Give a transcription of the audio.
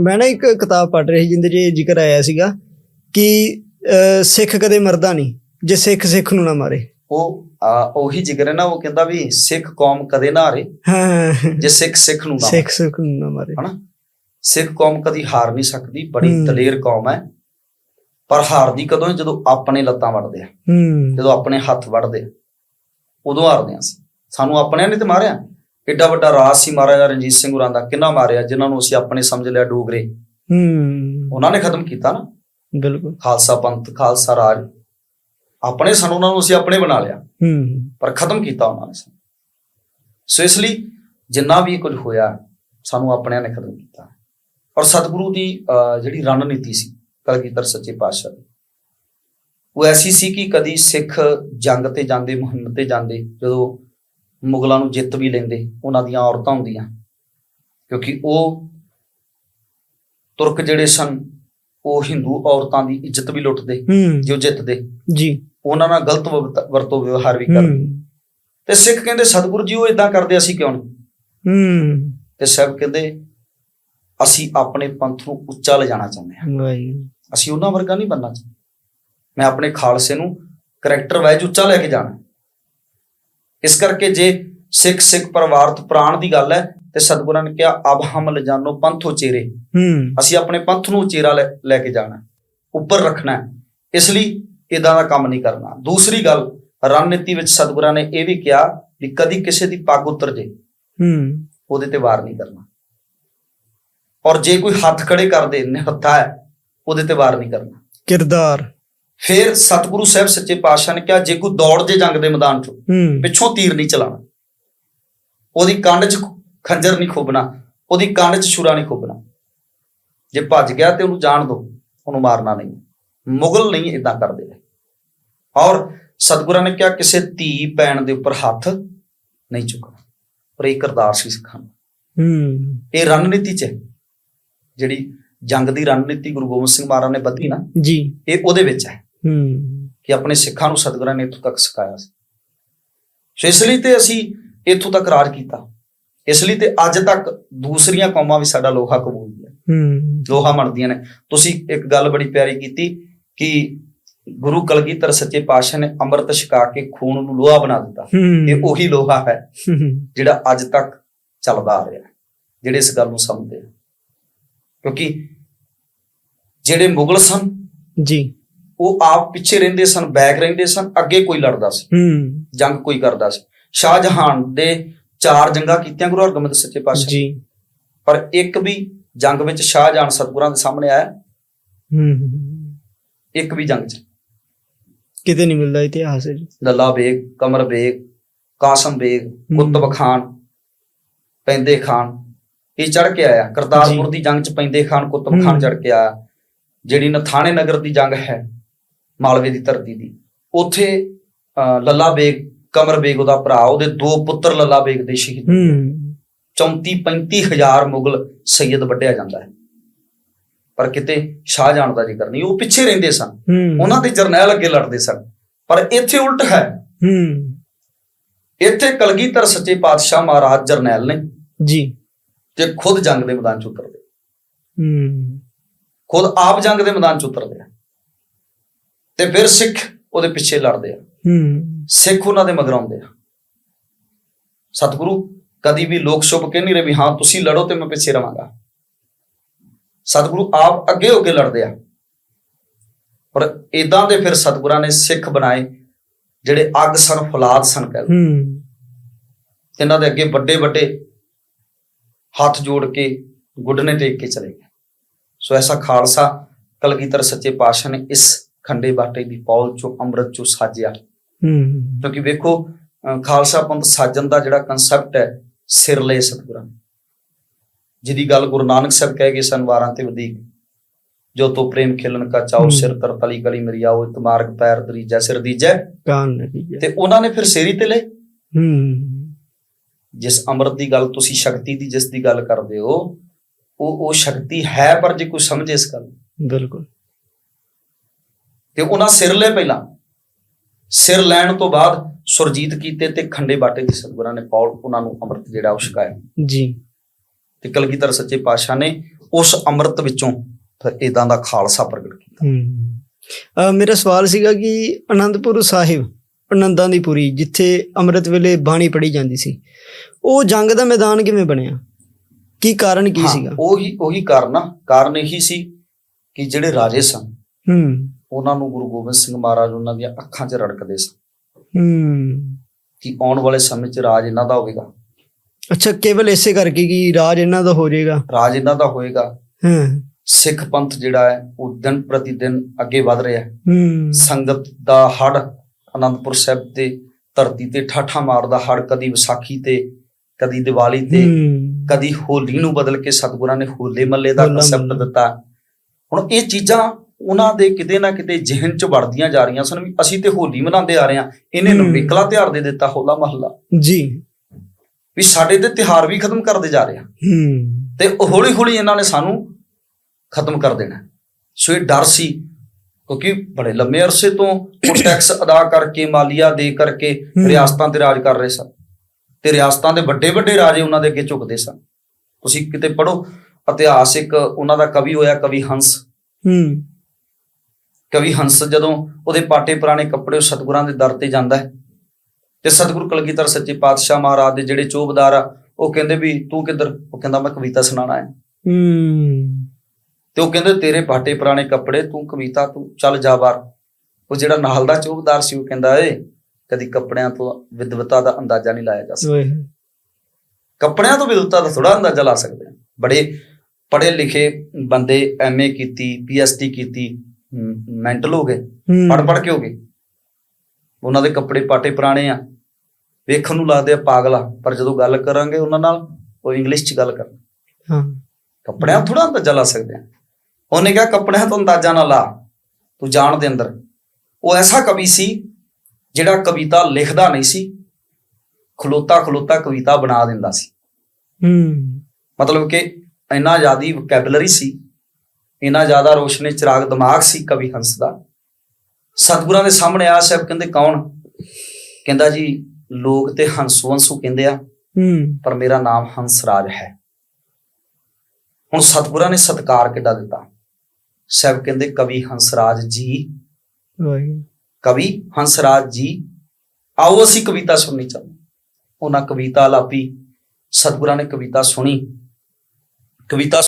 ਮੈਂ ਨਾ ਇੱਕ ਕਿਤਾਬ ਪੜ੍ਹ ਰਹੀ ਜਿੰਦੇ ਇਹ ਜ਼ਿਕਰ ਆਇਆ ਸੀਗਾ ਕਿ ਸਿੱਖ ਕਦੇ ਮਰਦਾ ਨਹੀਂ ਜੇ ਸਿੱਖ ਸਿੱਖ ਨੂੰ ਨਾ ਮਾਰੇ। ਉਹ ਉਹੀ ਜਿਗਰ ਹੈ ਨਾ ਉਹ ਕਹਿੰਦਾ ਵੀ ਸਿੱਖ ਕੌਮ ਕਦੇ ਨਾ ਹਾਰੇ ਹਾਂ। ਜੇ ਸਿੱਖ ਸਿੱਖ ਨੂੰ ਨਾ ਮਾਰੇ। ਸਿੱਖ ਸਿੱਖ ਨੂੰ ਨਾ ਮਾਰੇ। ਹਨਾ? ਸਿੱਖ ਕੌਮ ਕਦੀ ਹਾਰ ਨਹੀਂ ਸਕਦੀ ਬੜੀ। ਦਲੇਰ ਕੌਮ ਹੈ। ਪਰ ਹਾਰਦੀ ਕਦੋਂ? ਜਦੋਂ ਆਪਣੇ ਲੱਤਾਂ ਵੜਦੇ ਆ। ਹੂੰ। ਜਦੋਂ ਆਪਣੇ ਹੱਥ ਵੜਦੇ ਉਦੋਂ ਹਾਰਦੇ ਆ ਸਾਨੂੰ ਆਪਣਿਆਂ ਨੇ ਤੇ ਮਾਰਿਆ। ਐਡਾ ਵੱਡਾ ਰਾਜ ਸੀ ਮਹਾਰਾਜਾ ਰਣਜੀਤ ਸਿੰਘ ਹੋਰਾਂ ਦਾ ਕਿੰਨਾ ਮਾਰਿਆ ਜਿਨ੍ਹਾਂ ਨੂੰ ਅਸੀਂ ਆਪਣੇ ਸਮਝ ਲਿਆ ਡੋਗਰੇ। ਹੂੰ। ਉਹਨਾਂ ਨੇ ਖਤਮ ਕੀਤਾ ਨਾ। ਬਿਲਕੁਲ। ਖਾਲਸਾ ਪੰਥ ਖਾਲਸਾ ਰਾਜ। ਆਪਣੇ ਸਾਨੂੰ ਉਹਨਾਂ ਨੂੰ ਅਸੀਂ ਆਪਣੇ ਬਣਾ ਲਿਆ। ਹੂੰ। ਪਰ ਖਤਮ ਕੀਤਾ ਉਹਨਾਂ ਨੇ ਸੋ ਇਸ ਲਈ ਜਿੰਨਾ ਵੀ ਕੁਝ ਹੋਇਆ ਸਾਨੂੰ ਆਪਣਿਆਂ ਨੇ ਖਤਮ ਕੀਤਾ। ਔਰ ਸਤਿਗੁਰੂ ਦੀ ਜਿਹੜੀ ਰਣਨੀਤੀ ਸੀ ਕਲਗੀਧਰ ਸੱਚੇ ਪਾਤਸ਼ਾਹ ਦੀ ਉਹ ਐਸੀ ਸੀ ਕਿ ਕਦੀ ਸਿੱਖ ਜੰਗ ਤੇ ਜਾਂਦੇ ਮੁਹਿੰਮ ਤੇ ਜਾਂਦੇ ਜਦੋਂ ਮੁਗਲਾਂ ਨੂੰ ਜਿੱਤ ਵੀ ਲੈਂਦੇ ਉਹਨਾਂ ਦੀਆਂ ਔਰਤਾਂ ਹੁੰਦੀਆਂ। ਕਿਉਂਕਿ ਉਹ ਤੁਰਕ ਜਿਹੜੇ ਸਨ ਉਹ ਹਿੰਦੂ ਔਰਤਾਂ ਦੀ ਇੱਜ਼ਤ ਵੀ ਲੁੱਟਦੇ ਜੋ ਜਿੱਤਦੇ। ਜੀ। ਉਹਨਾਂ ਨਾਲ ਗਲਤ ਵਰਤ- ਵਿਵਹਾਰ ਵੀ ਕਰਦੇ। ਤੇ ਸਿੱਖ ਕਹਿੰਦੇ ਸਤਿਗੁਰੂ ਜੀ ਉਹ ਇਦਾਂ ਕਰਦੇ ਅਸੀਂ ਕਿਉਂ ਨਹੀਂ? ਹੂੰ। ਤੇ ਸਾਹਿਬ ਕਹਿੰਦੇ ਅਸੀਂ ਆਪਣੇ ਪੰਥ ਨੂੰ ਉੱਚਾ ਲਿਜਾਣਾ ਚਾਹੁੰਦੇ ਹਾਂ। ਵਾਹਿਗੁਰੂ। ਅਸੀਂ ਉਹਨਾਂ ਵਰਗਾ ਨਹੀਂ ਬਣਨਾ ਚਾਹੁੰਦੇ। ਮੈਂ ਆਪਣੇ ਖਾਲਸੇ ਨੂੰ ਕਰੈਕਟਰ ਵਾਈਜ਼ ਉੱਚਾ ਲੈ ਕੇ ਜਾਣਾ। ਇਸ ਕਰਕੇ ਜੇ ਸਿੱਖ ਸਿੱਖ ਪਰਿਵਾਰ ਤੋਂ ਪ੍ਰਾਣ ਦੀ ਗੱਲ ਹੈ ਤੇ ਸਤਿਗੁਰਾਂ ਨੇ ਕਿਹਾ ਅਬ ਹਮ ਲਿਜਾਨੋ ਪੰਥ ਉਚੇਰੇ ਹੂੰ। ਅਸੀਂ ਆਪਣੇ ਪੰਥ ਨੂੰ ਉਚੇਰਾ ਲੈ ਕੇ ਜਾਣਾ ਉੱਪਰ ਰੱਖਣਾ। ਇਸ ਲਈ ਇਦਾਂ ਦਾ ਕੰਮ ਨਹੀਂ ਕਰਨਾ। ਦੂਸਰੀ ਗੱਲ ਰਣਨੀਤੀ ਵਿੱਚ ਸਤਿਗੁਰਾਂ ਨੇ ਇਹ ਵੀ ਕਿਹਾ ਵੀ ਕਦੀ ਕਿਸੇ ਦੀ ਪੱਗ ਉਤਰ ਜੇ ਹੂੰ। ਉਹਦੇ ਤੇ ਵਾਰ ਨਹੀਂ ਕਰਨਾ। ਔਰ ਜੇ ਕੋਈ ਹੱਥ ਖੜੇ ਕਰ ਦੇ ਨਿਹੱਥਾ ਹੈ ਉਹਦੇ ਤੇ ਵਾਰ ਨਹੀਂ ਕਰਨਾ। ਕਿਰਦਾਰ। ਫਿਰ ਸਤਿਗੁਰੂ ਸਾਹਿਬ ਸੱਚੇ ਪਾਤਸ਼ਾਹ ਨੇ ਕਿਹਾ ਜੇ ਕੋਈ ਦੌੜ ਜੇ ਜੰਗ ਦੇ ਮੈਦਾਨ 'ਚ ਪਿੱਛੋਂ ਤੀਰ ਨਹੀਂ ਚਲਾਣਾ ਉਹਦੀ ਕੰਡ 'ਚ ਖੰਜਰ ਨਹੀਂ ਖੋਬਣਾ ਉਹਦੀ ਕੰਡ 'ਚ ਛੁਰਾ ਨਹੀਂ ਖੋਬਣਾ ਜੇ ਭੱਜ ਗਿਆ ਤੇ ਉਹਨੂੰ ਜਾਣ ਦਿਓ ਉਹਨੂੰ ਮਾਰਨਾ ਨਹੀਂ ਮੁਗਲ ਨਹੀਂ ਇਦਾਂ ਕਰਦੇ ਔਰ ਸਤਿਗੁਰਾਂ ਨੇ ਕਿਹਾ ਕਿਸੇ ਧੀ ਪੈਣ ਦੇ ਉੱਪਰ ਹੱਥ ਨਹੀਂ ਚੁੱਕਣਾ ਪਰ ਇਹ ਕਰਤਾਰ ਸੀ ਸਿੱਖਾਂ ਦਾ। ਹੂੰ। ਇਹ ਰਣਨੀਤੀ 'ਚ ਹੈ ਜਿਹੜੀ ਜੰਗ ਦੀ ਰਣਨੀਤੀ ਗੁਰੂ ਗੋਬਿੰਦ ਸਿੰਘ ਮਹਾਰਾਜ ਨੇ ਬੱਧੀ ਨਾ ਜੀ। ਇਹ ਉਹਦੇ ਵਿੱਚ ਹੈ। ਹੂੰ। ਕਿ ਆਪਣੇ ਸਿੱਖਾਂ ਨੂੰ ਸਤਿਗੁਰਾਂ ਨੇ ਇੱਥੋਂ ਤੱਕ ਸਿਖਾਇਆ ਸੀ। ਸੋ ਇਸ ਲਈ ਤੇ ਅਸੀਂ ਇੱਥੋਂ ਤੱਕ ਰਾਜ ਕੀਤਾ। ਇਸ ਲਈ ਤੇ ਅੱਜ ਤੱਕ ਦੂਸਰੀਆਂ ਕੌਮਾਂ ਵੀ ਸਾਡਾ ਲੋਹਾ ਕਬੂਲਦੀਆਂ ਹੂੰ। ਲੋਹਾ ਮੰਨਦੀਆਂ ਨੇ। ਤੁਸੀਂ ਇੱਕ ਗੱਲ ਬੜੀ ਪਿਆਰੀ ਕੀਤੀ ਕਿ ਗੁਰੂ ਕਲਗੀਧਰ ਸੱਚੇ ਪਾਤਸ਼ਾਹ ਨੇ ਅੰਮ੍ਰਿਤ ਛਕਾ ਕੇ ਖੂਨ ਨੂੰ ਲੋਹਾ ਬਣਾ ਦਿੱਤਾ। ਇਹ ਉਹੀ ਲੋਹਾ ਹੈ ਜਿਹੜਾ ਅੱਜ ਤੱਕ ਚੱਲਦਾ ਆ ਰਿਹਾ ਜਿਹੜੇ ਇਸ ਗੱਲ ਨੂੰ ਸਮਝਦੇ ਕਿਉਂਕਿ ਜਿਹੜੇ ਮੁਗਲ ਸਨ ਜੀ। ਉਹ ਆਪ ਪਿੱਛੇ ਰਹਿੰਦੇ ਸਨ ਬੈਕ ਰਹਿੰਦੇ ਸਨ ਅੱਗੇ ਕੋਈ ਲੜਦਾ ਸੀ ਹੂੰ। ਜੰਗ ਕੋਈ ਕਰਦਾ ਸੀ। ਸ਼ਾਹਜਹਾਨ ਦੇ ਚਾਰ ਜੰਗਾਂ ਕੀਤੀਆਂ ਗੁਰੂ ਹਰਗੋਬਿੰਦ ਸੱਚੇ ਪਾਤਸ਼ਾਹ। ਜੀ। ਪਰ ਇੱਕ ਵੀ ਜੰਗ ਵਿੱਚ ਸ਼ਾਹਜਹਾਨ ਸਤਿਗੁਰਾਂ ਦੇ ਸਾਹਮਣੇ ਆਇਆ। ਹੂੰ ਇੱਕ ਵੀ ਜੰਗ 'ਚ। ਕਿਤੇ ਨਹੀਂ ਮਿਲਦਾ ਇਤਿਹਾਸ ਵਿੱਚ ਲੱਲਾ ਬੇਗ ਕਮਰ ਬੇਗ ਕਾਸਮ ਬੇਗ ਕੁਤਬ ਖਾਨ ਪੈਂਦੇ ਖਾਨ। ਇਹ ਚੜ ਕੇ ਆਇਆ। ਕਰਤਾਰਪੁਰ। ਦੀ ਜੰਗ 'ਚ ਪੈਂਦੇ ਖਾਨ ਕੁਤਬ ਹੂੰ। ਖਾਨ ਚੜ ਕੇ ਆਇਆ। ਜਿਹੜੀ ਨਥਾਣੇ ਨਗਰ ਦੀ ਜੰਗ ਹੈ। ਮਾਲਵੇ ਦੀ ਧਰਤੀ ਦੀ। ਉੱਥੇ ਲੱਲਾ ਬੇਗ ਕਮਰ ਬੇਗ ਉਹਦਾ ਭਰਾ ਉਹਦੇ ਦੋ ਪੁੱਤਰ ਲੱਲਾ ਬੇਗ ਦੇ ਸ਼ਹੀਦ। ਹੂੰ। 34 35 ਹਜ਼ਾਰ ਮੁਗਲ ਸੈਯਦ ਵੱਢਿਆ ਜਾਂਦਾ ਹੈ। ਪਰ ਕਿਤੇ ਸ਼ਾਹਜਹਾਨ ਦਾ ਜ਼ਿਕਰ ਨਹੀਂ ਉਹ ਪਿੱਛੇ ਰਹਿੰਦੇ ਸਨ। ਉਹਨਾਂ ਦੇ ਜਰਨੈਲ ਅੱਗੇ ਲੜਦੇ ਸਨ। ਪਰ ਇੱਥੇ ਉਲਟ ਹੈ। ਹੂੰ। ਇੱਥੇ ਕਲਗੀਧਰ ਸੱਚੇ ਪਾਤਸ਼ਾਹ ਮਹਾਰਾਜ ਜਰਨੈਲ ਨੇ। ਜੀ। ਤੇ ਖੁਦ ਜੰਗ ਦੇ ਮੈਦਾਨ 'ਚ ਉਤਰਦੇ। ਹੂੰ। ਖੁਦ ਆਪ ਜੰਗ ਦੇ ਮੈਦਾਨ 'ਚ ਉਤਰਦੇ ਆ। ਤੇ ਫਿਰ ਸਿੱਖ ਉਹਦੇ ਪਿੱਛੇ ਲੜਦੇ ਆ। ਹੂੰ। ਸਿੱਖ ਉਹਨਾਂ ਦੇ ਮਗਰ ਆਉਂਦੇ ਆ। ਸਤਿਗੁਰੂ ਕਦੀ ਵੀ ਲੋਕ ਸ਼ੁਭ ਕਹਿ ਨਹੀਂ ਰਹੇ ਵੀ ਹਾਂ ਤੁਸੀਂ ਲੜੋ ਤੇ ਮੈਂ ਪਿੱਛੇ ਰਵਾਂਗਾ। ਸਤਿਗੁਰੂ ਆਪ ਅੱਗੇ ਹੋ ਕੇ ਲੜਦੇ ਆ। ਪਰ ਇਦਾਂ ਦੇ ਫਿਰ ਸਤਿਗੁਰਾਂ ਨੇ ਸਿੱਖ ਬਣਾਏ ਜਿਹੜੇ ਅੱਗ ਸਨ ਫੌਲਾਦ ਸਨ ਕਹਿ ਲਓ। ਹੂੰ। ਇਹਨਾਂ ਦੇ ਅੱਗੇ ਵੱਡੇ ਵੱਡੇ ਹੱਥ ਜੋੜ ਕੇ ਗੁੱਡਨੇ ਟੇਕ ਕੇ ਚਲੇ ਗਏ। ਸੋ ਐਸਾ ਖਾਲਸਾ ਕਲਗੀਧਰ ਸੱਚੇ ਪਾਤਸ਼ਾਹ ਨੇ ਇਸ ਖੰਡੇ ਬਾਟੇ ਦੀ ਪੌਲ ਚੋਂ ਅੰਮ੍ਰਿਤ ਚੋਂ ਸਾਜਿਆ। ਹੂੰ ਕਿਉਂਕਿ ਵੇਖੋ ਖਾਲਸਾ ਪੰਥ ਸਾਜਣ ਦਾ ਜਿਹੜਾ ਕਨਸੈਪਟ ਹੈ ਸਿਰ ਲੈ ਸਤਿਗੁਰਾਂ। ਜਿਹਦੀ ਗੱਲ ਗੁਰੂ ਨਾਨਕ ਸਾਹਿਬ ਕਹਿ ਗਏ ਸਨ ਵਾਰਾਂ ਤੇ ਵਧੇਕ ਜੋ ਤੋ ਪ੍ਰੇਮ ਖੇਲਣ ਕਾ ਹਮ। ਸਿਰ ਤਰ ਤਲੀ ਕਲੀ ਮੇਰੀ ਆਓ ਇਤਮਾਰਗ ਪੈਰ ਦਰੀਜੈ ਸਿਰ ਦੀਜੈ। ਕਾਨ ਨਹੀਂ ਤੇ ਉਹਨਾਂ ਨੇ ਫਿਰ ਸੇਰੀ ਤੇ ਲਏ। ਹੂੰ। ਜਿਸ ਅੰਮ੍ਰਿਤ ਦੀ ਗੱਲ ਤੁਸੀਂ ਸ਼ਕਤੀ ਦੀ ਜਿਸ ਦੀ ਗੱਲ ਕਰਦੇ ਹੋ ਉਹ ਉਹ ਸ਼ਕਤੀ ਹੈ ਪਰ ਜੇ ਕੋਈ ਸਮਝੇ ਇਸ ਗੱਲ। ਬਿਲਕੁਲ। ਤੇ ਉਹਨਾਂ ਸਿਰ ਲੈ ਪਹਿਲਾਂ। ਸਿਰ ਲੈਣ ਤੋਂ ਬਾਅਦ ਸੁਰਜੀਤ ਕੀਤੇ ਤੇ ਖੰਡੇ ਬਾਟੇ ਦੀ ਸਤਿਗੁਰਾਂ ਨੇ ਪੌਲ ਉਹਨਾਂ ਨੂੰ ਅੰਮ੍ਰਿਤ ਜਿਹੜਾ ਉਹ ਛਕਾਇਆ। ਜੀ। ਤੇ ਕਲਗੀਧਰ ਸੱਚੇ ਪਾਤਸ਼ਾਹ ਨੇ ਉਸ ਅੰਮ੍ਰਿਤ ਵਿੱਚੋਂ ਫਿਰ ਇਦਾਂ ਦਾ ਖਾਲਸਾ ਪ੍ਰਗਟ ਕੀਤਾ। ਮੇਰਾ ਸਵਾਲ ਸੀਗਾ ਕਿ ਅਨੰਦਪੁਰ ਸਾਹਿਬ ਆਨੰਦਾਂ ਦੀ ਪੁਰੀ ਜਿੱਥੇ ਅੰਮ੍ਰਿਤ ਵੇਲੇ ਬਾਣੀ ਪੜ੍ਹੀ ਜਾਂਦੀ ਸੀ ਉਹ ਜੰਗ ਦਾ ਮੈਦਾਨ ਕਿਵੇਂ ਬਣਿਆ? ਕੀ ਕਾਰਨ ਕੀ ਸੀਗਾ? ਉਹੀ ਉਹੀ ਕਾਰਨ ਆ। ਕਾਰਨ ਇਹੀ ਸੀ ਕਿ ਜਿਹੜੇ ਰਾਜੇ ਸਨ ਹੂੰ। ਉਹਨਾਂ ਨੂੰ ਗੁਰੂ ਗੋਬਿੰਦ ਸਿੰਘ ਮਹਾਰਾਜ ਉਹਨਾਂ ਦੀਆਂ ਅੱਖਾਂ 'ਚ ਰੜਕਦੇ ਸਨ। ਹੂੰ। ਕਿ ਆਉਣ ਵਾਲੇ ਸਮੇਂ 'ਚ ਰਾਜ ਇਹਨਾਂ ਦਾ ਹੋਵੇਗਾ। ਅੱਛਾ ਕੇਵਲ ਇਸੇ ਕਰਕੇ ਕਿ ਰਾਜ ਇਹਨਾਂ ਦਾ ਹੋ ਜਾਏਗਾ? ਰਾਜ ਇਹਨਾਂ ਦਾ ਹੋਏਗਾ ਹਾਂ। ਸਿੱਖ ਪੰਥ ਜਿਹੜਾ ਹੈ ਉਹ ਦਿਨ ਪ੍ਰਤੀ ਦਿਨ ਅੱਗੇ ਵਧ ਰਿਹਾ ਹੈ। ਹੂੰ। ਸੰਗਤ ਦਾ ਹੜ ਅਨੰਦਪੁਰ ਸਾਹਿਬ ਤੇ ਧਰਤੀ ਤੇ ਠਾਠਾ ਮਾਰਦਾ ਹੜ ਕਦੀ ਵਿਸਾਖੀ ਤੇ ਕਦੀ ਦੀਵਾਲੀ ਤੇ ਕਦੀ ਹੋਲੀ ਨੂੰ ਬਦਲ ਕੇ ਸਤਿਗੁਰਾਂ ਨੇ ਹੋਲੇ ਮੱਲੇ ਦਾ ਕਨਸੈਪਟ। ਦਿੱਤਾ। ਹੁਣ ਇਹ ਚੀਜ਼ਾਂ ਉਹਨਾਂ ਦੇ ਕਿਤੇ ਨਾ ਕਿਤੇ ਜ਼ਿਹਨ 'ਚ ਵੜਦੀਆਂ ਜਾ ਰਹੀਆਂ ਸਨ ਵੀ ਅਸੀਂ ਤੇ ਹੋਲੀ ਮਨਾਉਂਦੇ ਆ ਰਹੇ ਹਾਂ। ਇਹਨੇ। ਨਵੇਕਲਾ ਤਿਉਹਾਰ ਦੇ ਦਿੱਤਾ ਹੋਲਾ ਮਹੱਲਾ। ਜੀ। ਵੀ ਸਾਡੇ ਤੇ ਤਿਉਹਾਰ ਵੀ ਖਤਮ ਕਰਦੇ ਜਾ ਰਹੇ ਆ ਹੂੰ। ਤੇ ਹੌਲੀ ਹੌਲੀ ਇਹਨਾਂ ਨੇ ਸਾਨੂੰ ਖਤਮ ਕਰ ਦੇਣਾ ਸੋ ਇਹ ਡਰ ਸੀ ਕਿਉਂਕਿ ਬੜੇ ਲੰਮੇ ਅਰਸੇ ਤੋਂ ਉਹ ਟੈਕਸ ਅਦਾ ਕਰਕੇ ਮਾਲੀਆ ਦੇ ਕਰਕੇ। ਰਿਆਸਤਾਂ ਤੇ ਰਾਜ ਕਰ ਰਹੇ ਸਨ। ਤੇ ਰਿਆਸਤਾਂ ਦੇ ਵੱਡੇ ਵੱਡੇ ਰਾਜੇ ਉਹਨਾਂ ਦੇ ਅੱਗੇ ਝੁਕਦੇ ਸਨ। ਤੁਸੀਂ ਕਿਤੇ ਪੜੋ ਇਤਿਹਾਸ ਇੱਕ ਉਹਨਾਂ ਦਾ ਕਵੀ ਹੋਇਆ ਕਵੀ ਹੰਸ। ਹੂੰ। ਕਵੀ ਹੰਸ ਜਦੋਂ ਉਹਦੇ ਪਾਟੇ ਪੁਰਾਣੇ ਕੱਪੜੇ ਸਤਿਗੁਰਾਂ ਦੇ ਦਰ ਤੇ ਜਾਂਦਾ ਹੈ। ਤੇ ਸਤਿਗੁਰੂ ਕਲਗੀਧਰ ਸੱਚੇ ਪਾਤਸ਼ਾਹ ਮਹਾਰਾਜ ਦੇ ਜਿਹੜੇ ਚੋਬਦਾਰ ਆ ਉਹ ਕਹਿੰਦੇ ਵੀ ਤੂੰ ਕਿੱਧਰ? ਉਹ ਕਹਿੰਦਾ ਮੈਂ ਕਵਿਤਾ ਸੁਣਾਉਣਾ ਹੈ ਹੂੰ ਤੇ ਉਹ ਕਹਿੰਦੇ ਤੇਰੇ ਪਾਟੇ ਪੁਰਾਣੇ ਕੱਪੜੇ ਤੂੰ ਕਵਿਤਾ ਤੂੰ ਚੱਲ ਜਾ ਬਾਹਰ। ਉਹ ਜਿਹੜਾ ਨਾਲ ਦਾ ਚੌਕਦਾਰ ਸੀ ਉਹ ਕਹਿੰਦਾ ਏ ਕਦੀ ਕੱਪੜਿਆਂ ਤੋਂ ਵਿਦਵਤਾ ਦਾ ਅੰਦਾਜ਼ਾ ਨਹੀਂ ਲਾਇਆ ਜਾ ਸਕਦਾ। ਕੱਪੜਿਆਂ ਤੋਂ ਵਿਦਵਤਾ ਦਾ ਥੋੜਾ ਅੰਦਾਜ਼ਾ ਲਾ ਸਕਦੇ ਆ ਬੜੇ ਪੜ੍ਹੇ ਲਿਖੇ ਬੰਦੇ ਐਮਏ ਕੀਤੀ ਪੀਐਚਡੀ ਕੀਤੀ ਮੈਂਟਲ ਹੋ ਗਏ ਪੜ ਪੜ ਕੇ ਹੋ ਗਏ। ਉਹਨਾਂ ਦੇ ਕੱਪੜੇ ਪਾਟੇ ਪੁਰਾਣੇ ਆ। ਵੇਖਣ ਨੂੰ ਲੱਗਦੇ ਆ ਪਾਗਲ ਆ ਪਰ ਜਦੋਂ ਗੱਲ ਕਰਾਂਗੇ ਉਹਨਾਂ ਨਾਲ ਉਹ ਇੰਗਲਿਸ਼ 'ਚ ਗੱਲ ਕਰਨ। ਹਾਂ। ਕੱਪੜਿਆਂ ਥੋੜਾ ਅੰਦਾਜ਼ਾ ਲਾ ਸਕਦੇ ਆ। ਉਹਨੇ ਕਿਹਾ ਕੱਪੜਿਆਂ ਤੋਂ ਅੰਦਾਜ਼ਾ ਨਾ ਲਾ ਤੂੰ ਜਾਣ ਦੇ ਅੰਦਰ। ਉਹ ਐਸਾ ਕਵੀ ਸੀ ਜਿਹੜਾ ਕਵਿਤਾ ਲਿਖਦਾ ਨਹੀਂ ਸੀ ਖਲੋਤਾ ਖਲੋਤਾ ਕਵਿਤਾ ਬਣਾ ਦਿੰਦਾ ਸੀ। ਹੂੰ। ਮਤਲਬ ਕਿ ਇੰਨਾ ਜ਼ਿਆਦੀ ਵੋਕੈਬਲਰੀ ਸੀ ਇੰਨਾ ਜ਼ਿਆਦਾ ਰੋਸ਼ਨੇ ਚਿਰਾਗ ਦਿਮਾਗ ਸੀ ਕਵੀ ਹੰਸ ਦਾ। ਸਤਿਗੁਰਾਂ ਦੇ ਸਾਹਮਣੇ ਆ ਸਾਹਿਬ ਕਹਿੰਦੇ ਕੌਣ? ਕਹਿੰਦਾ ਜੀ ਲੋਕ ਤੇ ਹੰਸੂ ਹੰਸੂ ਕਹਿੰਦੇ ਆ ਹੂੰ। ਪਰ ਮੇਰਾ ਨਾਮ ਹੰਸਰਾਜ ਹੈ। ਹੁਣ ਸਤਿਗੁਰਾਂ ਨੇ ਸਤਕਾਰ ਕਿੱਦਾਂ ਦਿੱਤਾ? ਸਾਹਿਬ ਕਹਿੰਦੇ ਕਵੀ ਹੰਸਰਾਜ ਜੀ। ਵਾਹਿਗੁਰੂ। ਕਵੀ ਹੰਸਰਾਜ ਜੀ ਆਓ ਅਸੀਂ ਕਵਿਤਾ ਸੁਣਨੀ ਚਾਹੁੰਦੇ। ਉਹਨਾਂ ਕਵਿਤਾ ਲਾਪੀ ਸਤਿਗੁਰਾਂ ਨੇ ਕਵਿਤਾ ਸੁਣੀ। ਕਵਿਤਾ